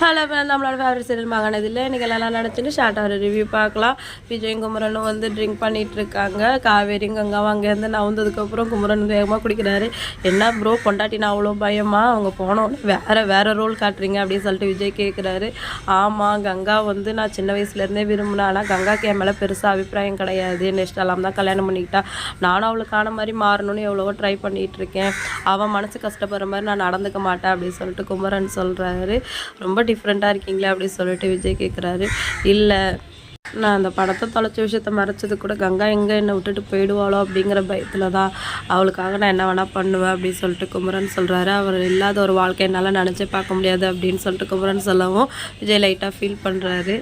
Hello friend நம்மளோட favourite serial மகானதில் இன்றைக்கி எல்லாம் நடத்திட்டு ஷார்ட்டாக ஒரு ரிவ்யூ பார்க்கலாம். விஜயும் குமரனும் வந்து ட்ரிங்க் பண்ணிகிட்டு இருக்காங்க. காவேரியும் கங்காவும் அங்கேருந்து நவுந்ததுக்கப்புறம் குமரன் வேகமாக குடிக்கிறாரு. என்ன ப்ரோ பொண்டாட்டினா அவ்வளோ பயமாக அவங்க போனோடனே வேறு வேறு ரோல் காட்டுறீங்க அப்படின்னு சொல்லிட்டு விஜய் கேட்குறாரு ஆமாம் கங்கா வந்து நான் சின்ன வயசுலேருந்தே விரும்பினேன். ஆனால் கங்காக்கு என் மேலே பெருசாக அபிப்பிராயம் கிடையாது. நெக்ஸ்ட் எல்லாம் தான் கல்யாணம் பண்ணிக்கிட்டா. நானும் அவளுக்கான மாதிரி மாறணும்னு எவ்வளவோ ட்ரை பண்ணிகிட்டு இருக்கேன். அவன் மனசு கஷ்டப்படுற மாதிரி நான் நடந்துக்க மாட்டேன் அப்படின்னு சொல்லிட்டு குமரன் சொல்கிறாரு ரொம்ப டிஃப்ரெண்ட்டாக இருக்கீங்களே அப்படின்னு சொல்லிட்டு விஜய் கேட்குறாரு இல்லை நான் அந்த படத்தை தொலைச்ச விஷயத்த மறைச்சது கூட கங்கா எங்கே என்னை விட்டுட்டு போயிடுவாளோ அப்படிங்கிற பயத்தில் தான் அவளுக்காக நான் என்ன வேணால் பண்ணுவேன் அப்படின்னு சொல்லிட்டு குமரன் சொல்கிறாரு அவர் இல்லாத ஒரு வாழ்க்கை என்னால் நினச்சே பார்க்க முடியாது அப்படின்னு சொல்லிட்டு குமரன் சொல்லவும் விஜய் லைட்டாக ஃபீல் பண்ணுறாரு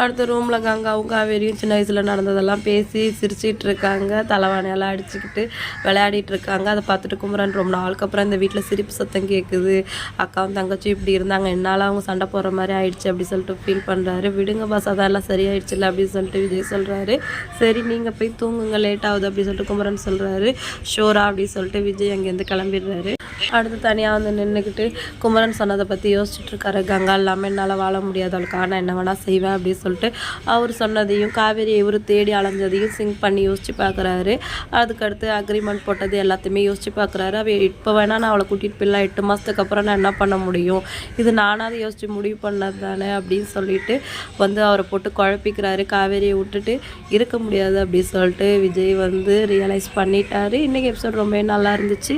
அடுத்த ரூமில் கங்காவும் காவேரியும் சின்ன வயசில் நடந்ததெல்லாம் பேசி சிரிச்சிட்டு இருக்காங்க தலைவானையெல்லாம் அடிச்சுக்கிட்டு விளையாடிட்டு இருக்காங்க அதை பார்த்துட்டு குமரன் ரொம்ப நாளுக்கு அப்புறம் இந்த வீட்டில் சிரிப்பு சத்தம் கேட்குது அக்காவும் தங்கச்சியும் இப்படி இருந்தாங்க. என்னால் அவங்க சண்டை போடுற மாதிரி ஆயிடுச்சு அப்படி சொல்லிட்டு ஃபீல் பண்ணுறாரு விடுங்க பாஸ் அதெல்லாம் சரியாயிடுச்சுல அப்படின்னு சொல்லிட்டு விஜய் சொல்கிறாரு சரி நீங்கள் போய் தூங்குங்க லேட் ஆகுது அப்படின்னு சொல்லிட்டு குமரன் சொல்கிறாரு ஷோரா அப்படின்னு சொல்லிட்டு விஜய் அங்கேருந்து கிளம்பிடுறாரு. அடுத்து தனியாக வந்து நின்றுக்கிட்டு குமரன் சொன்னதை பற்றி யோசிச்சுட்டு இருக்காரு கங்கா இல்லாமல் என்னால் வாழ முடியாது. அவளுக்கு ஆனால் என்ன வேணால் செய்வேன் அப்படின்னு சொல்லிட்டு அவர் சொன்னதையும் காவேரி இவர் தேடி அலைஞ்சதையும் சிங்க் பண்ணி யோசிச்சு பார்க்குறாரு அதுக்கடுத்து அக்ரிமெண்ட் போட்டது எல்லாத்தையுமே யோசிச்சு பார்க்குறாரு அவ இப்போ வேணால் நான் அவளை கூட்டிகிட்டு போயிடலாம். எட்டு மாதத்துக்கு அப்புறம் நான் என்ன பண்ண முடியும்? இது நானாவது யோசிச்சு முடிவு பண்ணது தானே அப்படின்னு சொல்லிட்டு வந்து அவரை போட்டு குழப்பிக்கிறாரு. காவேரியை விட்டுட்டு இருக்க முடியாது அப்படின்னு சொல்லிட்டு விஜய் வந்து ரியலைஸ் பண்ணிட்டாரு. இன்றைக்கி எபிசோட் ரொம்ப நல்லா இருந்துச்சு.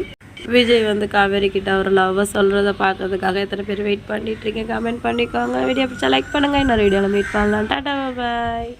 விஜய் வந்து காவேரி கிட்ட அவர் லவ்வை சொல்கிறத பார்க்கறதுக்காக எத்தனை பேர் வெயிட் பண்ணிட்டு கமெண்ட் பண்ணிக்கோங்க. வீடியோ பிடிச்சா லைக் பண்ணுங்கள் இன்னொரு வீடியோவில் மீட் பண்ணலாம். டாடா பாய்